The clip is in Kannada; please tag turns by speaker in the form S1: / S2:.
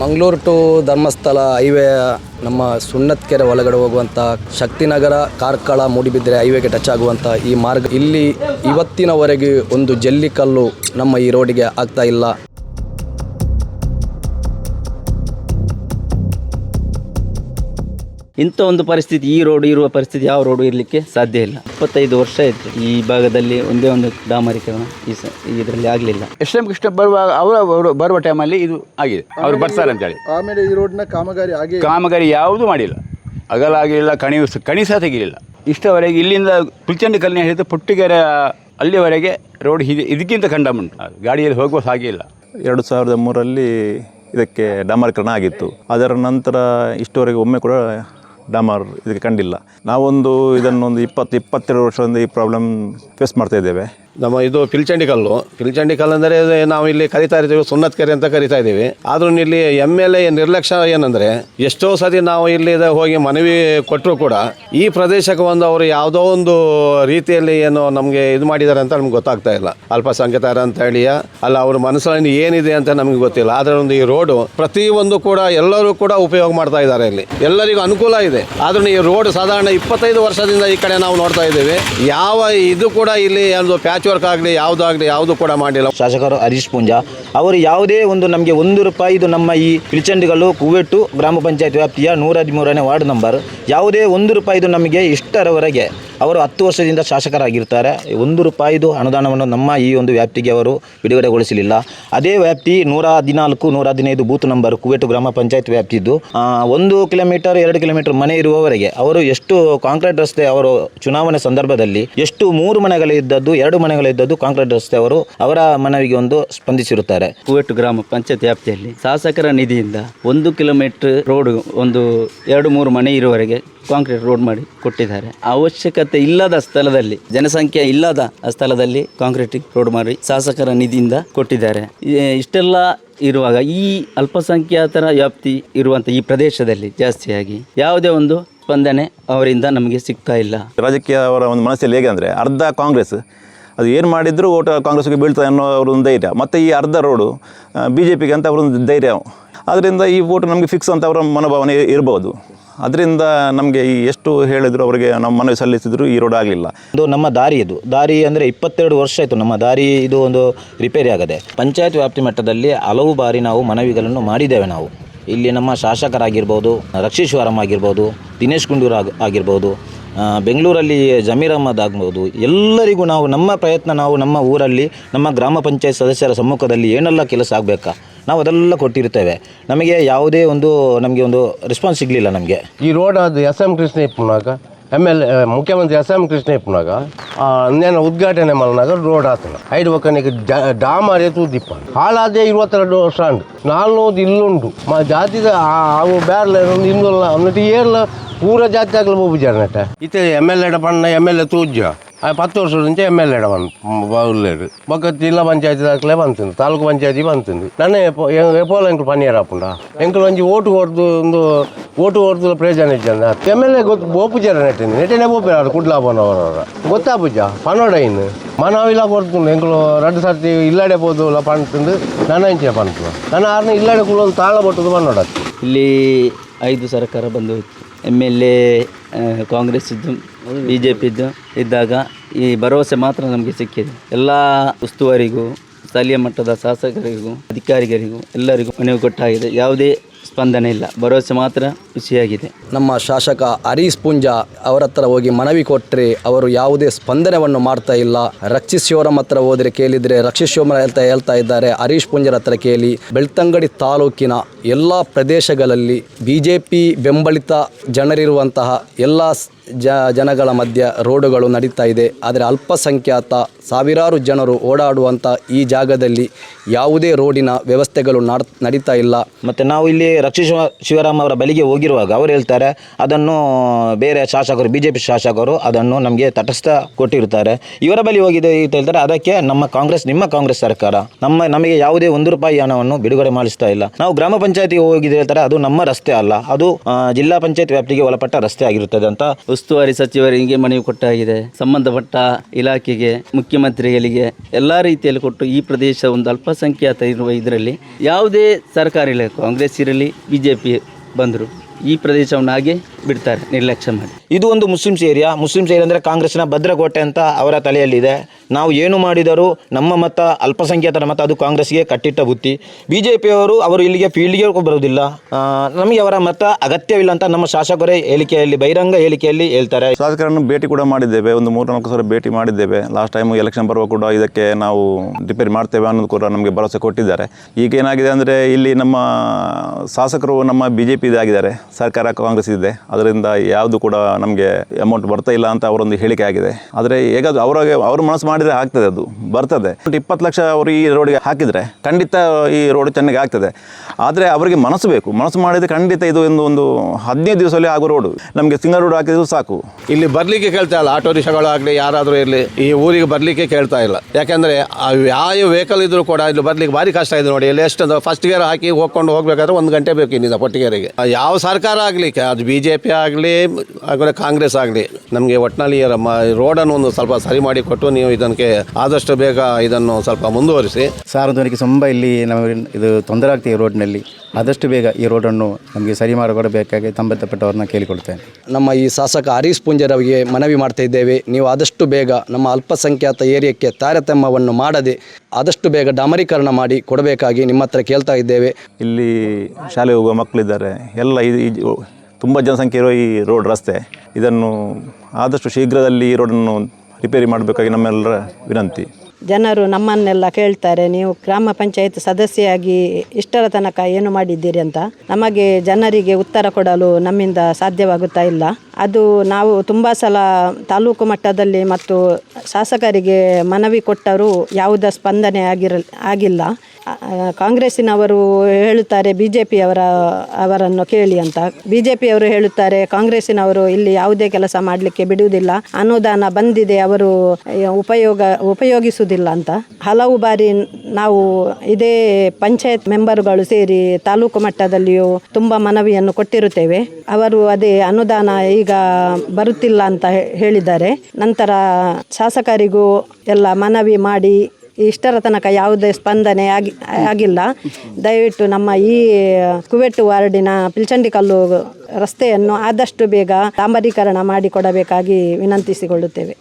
S1: ಮಂಗಳೂರು ಟು ಧರ್ಮಸ್ಥಳ ಹೈವೇ ನಮ್ಮ ಸುಣ್ಣತ್ಕೆರೆ ಒಳಗಡೆ ಹೋಗುವಂಥ ಶಕ್ತಿನಗರ, ಕಾರ್ಕಳ ಮೂಡಿಬಿದ್ರೆ ಹೈವೇಗೆ ಟಚ್ ಆಗುವಂಥ ಈ ಮಾರ್ಗ ಇಲ್ಲಿ ಇವತ್ತಿನವರೆಗೆ ಒಂದು ಜಲ್ಲಿಕಲ್ಲು ನಮ್ಮ ಈ ರೋಡಿಗೆ ಆಗ್ತಾ ಇಲ್ಲ.
S2: ಇಂಥ ಒಂದು ಪರಿಸ್ಥಿತಿ ಈ ರೋಡ್ ಇರುವ ಪರಿಸ್ಥಿತಿ ಯಾವ ರೋಡು ಇರಲಿಕ್ಕೆ ಸಾಧ್ಯ ಇಲ್ಲ. ಇಪ್ಪತ್ತೈದು ವರ್ಷ ಇತ್ತು ಈ ಭಾಗದಲ್ಲಿ ಒಂದೇ ಒಂದು ಡಾಮರೀಕರಣ ಈ ಸ ಇದರಲ್ಲಿ ಆಗಲಿಲ್ಲ.
S3: ಎಸ್ ಎಂ ಕೃಷ್ಣ ಬರುವಾಗ ಅವರ ಅವರು ಬರುವ ಟೈಮಲ್ಲಿ ಇದು ಆಗಿದೆ. ಅವರು ಬರ್ತಾರೆ ಅಂತೇಳಿ
S4: ಆಮೇಲೆ ಈ ರೋಡ್ನ ಕಾಮಗಾರಿ ಆಗಿ
S3: ಕಾಮಗಾರಿ ಯಾವುದೂ ಮಾಡಿಲ್ಲ. ಅಗಲ ಆಗಿಲ್ಲ ಕಣಿ ಸಹ ತೆಗಿಲಿಲ್ಲ. ಇಷ್ಟವರೆಗೆ ಇಲ್ಲಿಂದ ಪುಲ್ಚಂಡಿ ಕಲ್ಯಾಣ ಹಿಡಿದು ಪುಟ್ಟಿಗೆರೆ ಅಲ್ಲಿವರೆಗೆ ರೋಡ್ ಇದು ಇದಕ್ಕಿಂತ ಕಂಡ ಉಂಟು. ಗಾಡಿಯಲ್ಲಿ ಹೋಗುವ ಹಾಗೆ ಇಲ್ಲ.
S5: ಎರಡು ಸಾವಿರದ ಮೂರರಲ್ಲಿ ಇದಕ್ಕೆ ಡಾಮರೀಕರಣ ಆಗಿತ್ತು. ಅದರ ನಂತರ ಇಷ್ಟವರೆಗೆ ಒಮ್ಮೆ ಕೂಡ ಡಾಮರ್ ಇದಕ್ಕೆ ಕಂಡಿಲ್ಲ. ನಾವೊಂದು ಇದನ್ನೊಂದು ಇಪ್ಪತ್ತು ಇಪ್ಪತ್ತೆರಡು ವರ್ಷದಿಂದ ಈ ಪ್ರಾಬ್ಲಮ್ ಫೇಸ್ ಮಾಡ್ತಾ ಇದ್ದೇವೆ.
S6: ನಮ್ಮ ಇದು ಪಿಲ್ಚಂಡಿ ಕಲ್ಲು. ಪಿಲ್ಚಂಡಿ ಕಲ್ಲು ಅಂದರೆ ನಾವು ಇಲ್ಲಿ ಕರಿತಾ ಇದ್ದೀವಿ ಸುನ್ನತ್ ಕೆರೆ ಅಂತ ಕರಿತಾ ಇದ್ದೀವಿ. ಆದರೂ ಇಲ್ಲಿ ಎಂ ಎಲ್ ಎ ನಿರ್ಲಕ್ಷ್ಯ ಏನಂದರೆ, ಎಷ್ಟೋ ಸತಿ ನಾವು ಇಲ್ಲಿ ಹೋಗಿ ಮನವಿ ಕೊಟ್ಟರು ಕೂಡ ಈ ಪ್ರದೇಶಕ್ಕೆ ಒಂದು ಅವರು ಯಾವುದೋ ಒಂದು ರೀತಿಯಲ್ಲಿ ಏನು ನಮಗೆ ಇದು ಮಾಡಿದ್ದಾರೆ ಅಂತ ನಮ್ಗೆ ಗೊತ್ತಾಗ್ತಾ ಇಲ್ಲ. ಅಲ್ಪಸಂಖ್ಯಾತರ ಅಂತ ಹೇಳಿ, ಅಲ್ಲ ಅವ್ರ ಮನಸ್ಸಿನಲ್ಲಿ ಏನಿದೆ ಅಂತ ನಮಗೆ ಗೊತ್ತಿಲ್ಲ. ಆದರೆ ಒಂದು ಈ ರೋಡು ಪ್ರತಿಯೊಂದು ಕೂಡ ಎಲ್ಲರೂ ಕೂಡ ಉಪಯೋಗ ಮಾಡ್ತಾ ಇದ್ದಾರೆ ಇಲ್ಲಿ. ಎಲ್ಲರಿಗೂ ಅನುಕೂಲ ಇದೆ. ಆದ್ರೂ ಈ ರೋಡ್ ಸಾಧಾರಣ ಇಪ್ಪತ್ತೈದು ವರ್ಷದಿಂದ ಈ ಕಡೆ ನಾವು ನೋಡ್ತಾ ಇದ್ದೀವಿ. ಯಾವ ಇದು ಕೂಡ ಇಲ್ಲಿ ಒಂದು ಪ್ಯಾಚ್ ವರ್ಕ್ ಆಗಲಿ ಯಾವುದಾಗಲಿ ಯಾವುದು ಕೂಡ ಮಾಡಿಲ್ಲ.
S7: ಶಾಸಕರು ಹರೀಶ್ ಪೂಂಜಾ ಅವರು ಯಾವುದೇ ಒಂದು ನಮಗೆ ಒಂದು ರೂಪಾಯಿ, ಇದು ನಮ್ಮ ಈ ಪಿಲ್ಚಂಡಿಗಳು ಕುವೆಟ್ಟು ಗ್ರಾಮ ಪಂಚಾಯತ್ ವ್ಯಾಪ್ತಿಯ ನೂರ ಹದಿಮೂರನೇ ವಾರ್ಡ್ ನಂಬರ್. ಯಾವುದೇ ಒಂದು ರೂಪಾಯಿ ಇದು ನಮಗೆ ಇಷ್ಟರವರೆಗೆ. ಅವರು ಹತ್ತು ವರ್ಷದಿಂದ ಶಾಸಕರಾಗಿರ್ತಾರೆ. ಒಂದು ರೂಪಾಯಿದು ಅನುದಾನವನ್ನು ನಮ್ಮ ಈ ಒಂದು ವ್ಯಾಪ್ತಿಗೆ ಅವರು ಬಿಡುಗಡೆಗೊಳಿಸಲಿಲ್ಲ. ಅದೇ ವ್ಯಾಪ್ತಿ ನೂರ ಹದಿನಾಲ್ಕು, ನೂರ ಹದಿನೈದು ಬೂತ್ ನಂಬರ್ ಕುವೆಟು ಗ್ರಾಮ ಪಂಚಾಯತ್ ವ್ಯಾಪ್ತಿದ್ದು ಒಂದು ಕಿಲೋಮೀಟರ್, ಎರಡು ಕಿಲೋಮೀಟರ್ ಮನೆ ಇರುವವರೆಗೆ ಅವರು ಎಷ್ಟು ಕಾಂಕ್ರೀಟ್ ರಸ್ತೆ ಅವರು ಚುನಾವಣೆ ಸಂದರ್ಭದಲ್ಲಿ ಎಷ್ಟು ಮೂರು ಮನೆಗಳಿದ್ದದ್ದು ಎರಡು ಮನೆಗಳಿದ್ದದ್ದು ಕಾಂಕ್ರೀಟ್ ರಸ್ತೆ ಅವರು ಅವರ ಮನವಿಗೆ ಒಂದು ಸ್ಪಂದಿಸಿರುತ್ತಾರೆ.
S2: ಕುವೆಟು ಗ್ರಾಮ ಪಂಚಾಯತ್ ವ್ಯಾಪ್ತಿಯಲ್ಲಿ ಶಾಸಕರ ನಿಧಿಯಿಂದ ಒಂದು ಕಿಲೋಮೀಟರ್ ರೋಡ್ ಒಂದು ಎರಡು ಮೂರು ಮನೆ ಇರುವವರೆಗೆ ಕಾಂಕ್ರೀಟ್ ರೋಡ್ ಮಾಡಿ ಕೊಟ್ಟಿದ್ದಾರೆ. ಅವಶ್ಯಕತೆ ಇಲ್ಲದ ಸ್ಥಳದಲ್ಲಿ, ಜನಸಂಖ್ಯೆ ಇಲ್ಲದ ಸ್ಥಳದಲ್ಲಿ ಕಾಂಕ್ರೀಟ್ ರೋಡ್ ಮಾಡಿ ಶಾಸಕರ ನಿಧಿಯಿಂದ ಕೊಟ್ಟಿದ್ದಾರೆ. ಇಷ್ಟೆಲ್ಲ ಇರುವಾಗ ಈ ಅಲ್ಪಸಂಖ್ಯಾತರ ವ್ಯಾಪ್ತಿ ಇರುವಂಥ ಈ ಪ್ರದೇಶದಲ್ಲಿ ಜಾಸ್ತಿಯಾಗಿ ಯಾವುದೇ ಒಂದು ಸ್ಪಂದನೆ ಅವರಿಂದ ನಮಗೆ ಸಿಗ್ತಾ ಇಲ್ಲ.
S5: ರಾಜಕೀಯ ಅವರ ಒಂದು ಮನಸ್ಸಲ್ಲಿ ಹೇಗೆ ಅಂದರೆ ಅರ್ಧ ಕಾಂಗ್ರೆಸ್, ಅದು ಏನು ಮಾಡಿದರೂ ಓಟ್ ಕಾಂಗ್ರೆಸ್ಗೆ ಬೀಳ್ತದೆ ಅನ್ನೋ ಒಂದು ಧೈರ್ಯ. ಮತ್ತು ಈ ಅರ್ಧ ರೋಡು ಬಿ ಜೆ ಪಿಗೆ ಅಂತ ಅವರೊಂದು ಧೈರ್ಯ. ಅದರಿಂದ ಈ ಓಟು ನಮಗೆ ಫಿಕ್ಸ್ ಅಂತ ಅವರ ಮನೋಭಾವನೆ ಇರ್ಬೋದು. ಅದರಿಂದ ನಮಗೆ ಎಷ್ಟು ಹೇಳಿದ್ರು ಅವರಿಗೆ ನಮ್ಮ ಮನವಿ ಸಲ್ಲಿಸಿದ್ರು ಈ ರೋಡ್ ಆಗಲಿಲ್ಲ.
S7: ಇದು ನಮ್ಮ ದಾರಿ ಇದು. ದಾರಿ ಅಂದರೆ ಇಪ್ಪತ್ತೆರಡು ವರ್ಷ ಆಯಿತು. ನಮ್ಮ ದಾರಿ ಇದು ಒಂದು ರಿಪೇರಿ ಆಗದೆ. ಪಂಚಾಯತ್ ವ್ಯಾಪ್ತಿ ಮಟ್ಟದಲ್ಲಿ ಹಲವು ಬಾರಿ ನಾವು ಮನವಿಗಳನ್ನು ಮಾಡಿದ್ದೇವೆ ನಾವು. ಇಲ್ಲಿ ನಮ್ಮ ಶಾಸಕರಾಗಿರ್ಬೋದು ರಕ್ಷೀಶ್ವರಂ ಆಗಿರ್ಬೋದು, ದಿನೇಶ್ ಗುಂಡೂರ್ ಆಗ್ ಆಗಿರ್ಬೋದು ಬೆಂಗಳೂರಲ್ಲಿ ಜಮೀರ್ ಅಹಮದ್ ಆಗ್ಬೋದು. ಎಲ್ಲರಿಗೂ ನಾವು ನಮ್ಮ ಪ್ರಯತ್ನ ನಾವು ನಮ್ಮ ಊರಲ್ಲಿ ನಮ್ಮ ಗ್ರಾಮ ಪಂಚಾಯತ್ ಸದಸ್ಯರ ಸಮ್ಮುಖದಲ್ಲಿ ಏನೆಲ್ಲ ಕೆಲಸ ಆಗಬೇಕಾ? ನಾವು ಅದೆಲ್ಲ ಕೊಟ್ಟಿರ್ತೇವೆ ನಮಗೆ ಯಾವುದೇ ಒಂದು, ನಮಗೆ ಒಂದು ರೆಸ್ಪಾನ್ಸ್ ಸಿಗಲಿಲ್ಲ ನಮಗೆ.
S8: ಈ ರೋಡ್ ಅದು ಎಸ್ ಎಂ ಕೃಷ್ಣ ಇಪ್ಪನಾಗ ಎಂ ಎಲ್ ಎ ಮುಖ್ಯಮಂತ್ರಿ ಎಸ್ ಎಂ ಕೃಷ್ಣ ಇಪ್ಪನಾಗ ಅಂದೇನ ಉದ್ಘಾಟನೆ ಮಲ್ನಾಗ ರೋಡ್ ಆತನ ಐದು ಒಕ್ಕನಿಗೆ ಡಾಮರ್ ತೂದಿಪ್ಪ ಹಾಳಾದೆ ಇರುವತ್ತೆರಡು ವರ್ಷ ಉಂಟು ನಾಲ್ನೂದು ಇಲ್ಲುಂಟು ಮ, ಜಾತಿದ, ಆ- ಅವು ಬ್ಯಾರ್ಲ ಇನ್ನೂ ಅನ್ನಟ್ಟು ಏರ್ಲ, ಪೂರ ಜಾತಿ ಆಗಲು ಬೋಬು ಜನಟ ಇತ್ತೆ ಎಂ ಎಲ್ ಎಡ ಪಣ್ಣ, ಎಂ ಎಲ್ ಎ ತೂಜ್ಯ. ಆ ಪತ್ತು ವರ್ಷದ నుంచి ಎಂ ಎಲ್ జిల్లా పంచాయతీ ಬೊಕ್ಕ ಜಿಲ್ಲಾ ಪಂಚಾಯತಿ ದಾಖಲೆ పంతుంది ತಾಲೂಕು ಪಂಚಾಯತಿ ಬಂತಂದು. ನನ್ನ ಎಪೋಲ ಎಂಕ್ಲು ಪನ್ನೀರ್ ಹಾಪುಂಡ. ಎಂಕ್ಲು ಒಂಜಿ ಓಟು ಹೊಡೆದು, ಒಂದು ಓಟು ಹೊಡೆದು ಪ್ರಯೋಜನ ಇದ್ದಂದ ಎಂ ಎಲ್ ಎ ಗೊತ್ತು, ಬೋಪು ಜನ ನೆಟ್ಟಿಂದು ನೆಟ್ಟಿನೇ ಬೋಪಿರ ಕುಡ್ಲಾಪನವರವರ ಗೊತ್ತಾ ಪೂಜ? ಪನೋಡ ಇನ್ನು. ಮನವಿಲ್ಲ ಕೊಡ್ತುಂಡು ಎಂಕ್ಲು ರಡ್ಡು ಸರ್ತಿ ಇಲ್ಲಾಡೆ ಬೋದು ಪಣ್ತಂದು, ನನ್ನ ಇಂಚೆ ಪಣ್ತು. ನನ್ನ ಆರ್ನ ಇಲ್ಲಡೆ ಕುಳ ಒಂದು ತಾಳ ಬಟ್ಟದು ಪನ್ನೋಡತ್ತು
S2: ಇಲ್ಲಿ ಐದು ಸರ್ಕಾರ ಬಂದು ಎಂ ಕಾಂಗ್ರೆಸ್ ಇದ್ದು ಬಿ ಜೆ ಪಿದ್ದು ಇದ್ದಾಗ ಈ ಭರವಸೆ ಮಾತ್ರ ನಮಗೆ ಸಿಕ್ಕಿದೆ. ಎಲ್ಲ ಉಸ್ತುವಾರಿಗೂ, ಸ್ಥಳೀಯ ಮಟ್ಟದ ಶಾಸಕರಿಗೂ, ಅಧಿಕಾರಿಗಳಿಗೂ ಎಲ್ಲರಿಗೂ ಮನವಿ ಕೊಟ್ಟಾಗಿದೆ. ಯಾವುದೇ ಸ್ಪಂದನೆ ಇಲ್ಲ. ಭರವಸೆ ಮಾತ್ರ ಖುಷಿಯಾಗಿದೆ.
S1: ನಮ್ಮ ಶಾಸಕ ಹರೀಶ್ ಪುಂಜಾ ಅವರ ಹತ್ರ ಹೋಗಿ ಮನವಿ ಕೊಟ್ಟರೆ ಅವರು ಯಾವುದೇ ಸ್ಪಂದನವನ್ನು ಮಾಡ್ತಾ ಇಲ್ಲ. ರಕ್ಷಿಸಿಯವರ ಹತ್ರ ಹೋದರೆ ಕೇಳಿದರೆ ರಕ್ಷಿಸಿಯವರ ಹೇಳ್ತಾ ಹೇಳ್ತಾ ಇದ್ದಾರೆ. ಹರೀಶ್ ಪುಂಜರ ಹತ್ರ ಕೇಳಿ ಬೆಳ್ತಂಗಡಿ ತಾಲೂಕಿನ ಎಲ್ಲ ಪ್ರದೇಶಗಳಲ್ಲಿ ಬಿ ಜೆ ಪಿ ಬೆಂಬಲಿತ ಜನರಿರುವಂತಹ ಎಲ್ಲ ಜ, ಜನಗಳ ಮಧ್ಯ ರೋಡುಗಳು ನಡೀತಾ ಇದೆ. ಆದರೆ ಅಲ್ಪಸಂಖ್ಯಾತ, ಸಾವಿರಾರು ಜನರು ಓಡಾಡುವಂಥ ಈ ಜಾಗದಲ್ಲಿ ಯಾವುದೇ ರೋಡಿನ ವ್ಯವಸ್ಥೆಗಳು ನಾಡ್, ನಡೀತಾ ಇಲ್ಲ.
S7: ಮತ್ತು ನಾವು ಇಲ್ಲಿ ರಕ್ಷಿಸುವ ಶಿವರಾಮ್ ಅವರ ಬಳಿಗೆ ಹೋಗಿರುವಾಗ ಅವರು ಹೇಳ್ತಾರೆ, ಅದನ್ನು ಬೇರೆ ಶಾಸಕರು ಬಿ ಜೆ ಪಿ ಶಾಸಕರು ಅದನ್ನು ನಮಗೆ ತಟಸ್ಥ ಕೊಟ್ಟಿರ್ತಾರೆ. ಇವರ ಬಳಿ ಹೋಗಿದೆ ಅಂತ ಹೇಳ್ತಾರೆ, ಅದಕ್ಕೆ ನಮ್ಮ ಕಾಂಗ್ರೆಸ್, ನಿಮ್ಮ ಕಾಂಗ್ರೆಸ್ ಸರ್ಕಾರ, ನಮ್ಮ, ನಮಗೆ ಯಾವುದೇ ಒಂದು ರೂಪಾಯಿ ಹಣವನ್ನು ಬಿಡುಗಡೆ ಮಾಡಿಸ್ತಾ ಇಲ್ಲ. ನಾವು ಗ್ರಾಮ ಪಂಚಾಯತಿಗೆ ಹೋಗಿದೆ ಹೇಳ್ತಾರೆ, ಅದು ನಮ್ಮ ರಸ್ತೆ ಅಲ್ಲ, ಅದು ಜಿಲ್ಲಾ ಪಂಚಾಯತ್ ವ್ಯಾಪ್ತಿಗೆ ಒಳಪಟ್ಟ ರಸ್ತೆ ಆಗಿರುತ್ತದೆ ಅಂತ
S2: ಉಸ್ತುವಾರಿ ಸಚಿವರಿಗೆ ಮನವಿ ಕೊಟ್ಟಾಗಿದೆ. ಸಂಬಂಧಪಟ್ಟ ಇಲಾಖೆಗೆ, ಮುಖ್ಯಮಂತ್ರಿಗಳಿಗೆ ಎಲ್ಲ ರೀತಿಯಲ್ಲಿ ಕೊಟ್ಟು ಈ ಪ್ರದೇಶ ಒಂದು ಅಲ್ಪಸಂಖ್ಯಾತ ಇರುವ ಇದರಲ್ಲಿ ಯಾವುದೇ ಸರ್ಕಾರ ಇಲ್ಲ ಕಾಂಗ್ರೆಸ್ ಇರಲಿ ಬಿ ಜೆ ಪಿ ಬಂದರು ಈ ಪ್ರದೇಶವನ್ನು ಹಾಗೆ ಬಿಡ್ತಾರೆ, ನಿರ್ಲಕ್ಷ್ಯ ಮಾಡಿ.
S7: ಇದು ಒಂದು ಮುಸ್ಲಿಮ್ಸ್ ಏರಿಯಾ. ಮುಸ್ಲಿಮ್ಸ್ ಏರಿಯಾ ಅಂದರೆ ಕಾಂಗ್ರೆಸ್ನ ಭದ್ರಕೋಟೆ ಅಂತ ಅವರ ತಲೆಯಲ್ಲಿದೆ. ನಾವು ಏನು ಮಾಡಿದರೂ ನಮ್ಮ ಮತ ಅಲ್ಪಸಂಖ್ಯಾತರ ಮತ ಅದು ಕಾಂಗ್ರೆಸ್ಗೆ ಕಟ್ಟಿಟ್ಟ ಬುತ್ತಿ. ಬಿ ಜೆ ಪಿಯವರು ಅವರು ಇಲ್ಲಿಗೆ ಫೀಲ್ಡ್ಗೆ ಬರೋದಿಲ್ಲ ನಮಗೆ ಅವರ ಮತ ಅಗತ್ಯವಿಲ್ಲ ಅಂತ ನಮ್ಮ ಶಾಸಕರೇ ಹೇಳಿಕೆಯಲ್ಲಿ, ಬಹಿರಂಗ ಹೇಳಿಕೆಯಲ್ಲಿ ಹೇಳ್ತಾರೆ.
S5: ಶಾಸಕರನ್ನು ಭೇಟಿ ಕೂಡ ಮಾಡಿದ್ದೇವೆ, ಒಂದು ಮೂರು ನಾಲ್ಕು ಸಲ ಭೇಟಿ ಮಾಡಿದ್ದೇವೆ. ಲಾಸ್ಟ್ ಟೈಮ್ ಎಲೆಕ್ಷನ್ ಬರುವ ಕೂಡ ಇದಕ್ಕೆ ನಾವು ರಿಪೇರಿ ಮಾಡ್ತೇವೆ ಅನ್ನೋದು ಕೂಡ ನಮಗೆ ಭರವಸೆ ಕೊಟ್ಟಿದ್ದಾರೆ. ಈಗ ಏನಾಗಿದೆ ಅಂದರೆ ಇಲ್ಲಿ ನಮ್ಮ ಶಾಸಕರು ನಮ್ಮ ಬಿ ಜೆ ಪಿ ಇದಾಗಿದ್ದಾರೆ ಸರ್ಕಾರ ಕಾಂಗ್ರೆಸ್ ಇದೆ. ಅದರಿಂದ ಯಾವುದು ಕೂಡ ನಮಗೆ ಅಮೌಂಟ್ ಬರ್ತಾ ಇಲ್ಲ ಅಂತ ಅವರೊಂದು ಹೇಳಿಕೆ ಆಗಿದೆ. ಆದರೆ ಹೇಗಾದ್ರು ಅವರಾಗೆ ಅವರು ಮನಸ್ಸು ಮಾಡಿದರೆ ಆಗ್ತದೆ ಅದು, ಬರ್ತದೆ. ಇಪ್ಪತ್ತು ಲಕ್ಷ ಅವರು ಈ ರೋಡಿಗೆ ಹಾಕಿದರೆ ಖಂಡಿತ ಈ ರೋಡ್ ಚೆನ್ನಾಗಿ ಆಗ್ತದೆ. ಆದರೆ ಅವರಿಗೆ ಮನಸ್ಸು ಬೇಕು. ಮನಸ್ಸು ಮಾಡಿದರೆ ಖಂಡಿತ ಇದು ಒಂದು ಒಂದು ಹದಿನೈದು ದಿವಸದಲ್ಲಿ ಆಗೋ ರೋಡು. ನಮಗೆ ಸಿಂಗಲ್ ರೋಡ್ ಹಾಕಿದ್ರು ಸಾಕು.
S6: ಇಲ್ಲಿ ಬರಲಿಕ್ಕೆ ಕೇಳ್ತಾ ಇಲ್ಲ. ಆಟೋ ರಿಕ್ಷಾಗಳು ಆಗಲಿ, ಯಾರಾದರೂ ಇರಲಿ, ಈ ಊರಿಗೆ ಬರಲಿಕ್ಕೆ ಕೇಳ್ತಾ ಇಲ್ಲ. ಯಾಕೆಂದರೆ ಯಾವ ವೆಹಿಕಲ್ ಇದ್ರೂ ಕೂಡ ಇಲ್ಲಿ ಬರ್ಲಿಕ್ಕೆ ಭಾರಿ ಕಷ್ಟ ಇದೆ ನೋಡಿ. ಇಲ್ಲಿ ಎಷ್ಟು ಫಸ್ಟ್ ಗೇರ್ ಹಾಕಿ ಹೋಗ್ಕೊಂಡು ಹೋಗ್ಬೇಕಾದ್ರೆ ಒಂದು ಗಂಟೆ ಬೇಕು ಇನ್ನಿಂದ ಕೊಟ್ಟಿಗೆರೆಗೆ ಯಾವ ಸರ್ಕಾರ ಆಗಲಿ ಅದು ಬಿ ಜೆ ಪಿ ಆಗಲಿ ಆಮೇಲೆ ಕಾಂಗ್ರೆಸ್ ಆಗಲಿ ನಮಗೆ ಒಟ್ಟಿನಲ್ಲಿ ಮ ರೋಡನ್ನು ಒಂದು ಸ್ವಲ್ಪ ಸರಿ ಮಾಡಿ ಕೊಟ್ಟು ನೀವು ಇದಕ್ಕೆ ಆದಷ್ಟು ಬೇಗ ಇದನ್ನು ಸ್ವಲ್ಪ ಮುಂದುವರಿಸಿ.
S9: ಸಾರ್ವಜನಿಕ ತುಂಬ ಇಲ್ಲಿ ನಮಗೆ ಇದು ತೊಂದರೆ ಆಗ್ತಿದೆ ಈ ರೋಡ್ನಲ್ಲಿ. ಆದಷ್ಟು ಬೇಗ ಈ ರೋಡನ್ನು ನಮಗೆ ಸರಿ ಮಾಡಿಕೊಡಬೇಕಾಗಿ ಸಂಬಂಧಪಟ್ಟವ್ರನ್ನ ಕೇಳಿಕೊಳ್ತೇನೆ.
S1: ನಮ್ಮ ಈ ಶಾಸಕ ಹರೀಶ್ ಪುಂಜರವರಿಗೆ ಮನವಿ ಮಾಡ್ತಾ ಇದ್ದೇವೆ. ನೀವು ಆದಷ್ಟು ಬೇಗ ನಮ್ಮ ಅಲ್ಪಸಂಖ್ಯಾತ ಏರಿಯಾಕ್ಕೆ ತಾರತಮ್ಯವನ್ನು ಮಾಡದೆ ಆದಷ್ಟು ಬೇಗ ಡಾಮರೀಕರಣ ಮಾಡಿ ಕೊಡಬೇಕಾಗಿ ನಿಮ್ಮ ಹತ್ರ ಕೇಳ್ತಾ ಇದ್ದೇವೆ.
S5: ಇಲ್ಲಿ ಶಾಲೆ ಹೋಗುವ ಮಕ್ಕಳಿದ್ದಾರೆ ಎಲ್ಲ ಇದು ತುಂಬ ಜನಸಂಖ್ಯೆ ಇರೋ ಈ ರೋಡ್ ರಸ್ತೆ, ಇದನ್ನು ಆದಷ್ಟು ಶೀಘ್ರದಲ್ಲಿ ಈ ರೋಡನ್ನು ರಿಪೇರಿ ಮಾಡಬೇಕಾಗಿ ನಮ್ಮೆಲ್ಲರ ವಿನಂತಿ.
S10: ಜನರು ನಮ್ಮನ್ನೆಲ್ಲ ಕೇಳ್ತಾರೆ, ನೀವು ಗ್ರಾಮ ಪಂಚಾಯತ್ ಸದಸ್ಯೆಯಾಗಿ ಇಷ್ಟರ ತನಕ ಏನು ಮಾಡಿದ್ದೀರಿ ಅಂತ. ನಮಗೆ ಜನರಿಗೆ ಉತ್ತರ ಕೊಡಲು ನಮ್ಮಿಂದ ಸಾಧ್ಯವಾಗುತ್ತಾ ಇಲ್ಲ. ಅದು ನಾವು ತುಂಬ ಸಲ ತಾಲೂಕು ಮಟ್ಟದಲ್ಲಿ ಮತ್ತು ಶಾಸಕರಿಗೆ ಮನವಿ ಕೊಟ್ಟರೂ ಯಾವುದೇ ಸ್ಪಂದನೆ ಆಗಿರ ಆಗಿಲ್ಲ. ಕಾಂಗ್ರೆಸ್ಸಿನವರು ಹೇಳುತ್ತಾರೆ ಬಿ ಜೆ ಪಿಯವರ ಅವರನ್ನು ಕೇಳಿ ಅಂತ. ಬಿ ಜೆ ಪಿಯವರು ಹೇಳುತ್ತಾರೆ, ಕಾಂಗ್ರೆಸ್ಸಿನವರು ಇಲ್ಲಿ ಯಾವುದೇ ಕೆಲಸ ಮಾಡಲಿಕ್ಕೆ ಬಿಡುವುದಿಲ್ಲ, ಅನುದಾನ ಬಂದಿದೆ, ಅವರು ಉಪಯೋಗ, ಉಪಯೋಗಿಸುವುದಿಲ್ಲ ಅಂತ. ಹಲವು ಬಾರಿ ನಾವು ಇದೇ ಪಂಚಾಯತ್ ಮೆಂಬರುಗಳು ಸೇರಿ ತಾಲೂಕು ಮಟ್ಟದಲ್ಲಿಯೂ ತುಂಬ ಮನವಿಯನ್ನು ಕೊಟ್ಟಿರುತ್ತೇವೆ. ಅವರು ಅದೇ ಅನುದಾನ ಈಗ ಬರುತ್ತಿಲ್ಲ ಅಂತ ಹೇಳಿದ್ದಾರೆ. ನಂತರ ಶಾಸಕರಿಗೂ ಎಲ್ಲ ಮನವಿ ಮಾಡಿ ಇಷ್ಟರ ತನಕ ಯಾವುದೇ ಸ್ಪಂದನೆ ಆಗಿ, ಆಗಿಲ್ಲ. ದಯವಿಟ್ಟು ನಮ್ಮ ಈ ಕುವೆಟ್ಟು ವಾರ್ಡಿನ ಪಿಲ್ಚಂಡಿಕಲ್ಲು ರಸ್ತೆಯನ್ನು ಆದಷ್ಟು ಬೇಗ ಡಾಂಬರೀಕರಣ ಮಾಡಿಕೊಡಬೇಕಾಗಿ ವಿನಂತಿಸಿಕೊಳ್ಳುತ್ತೇವೆ.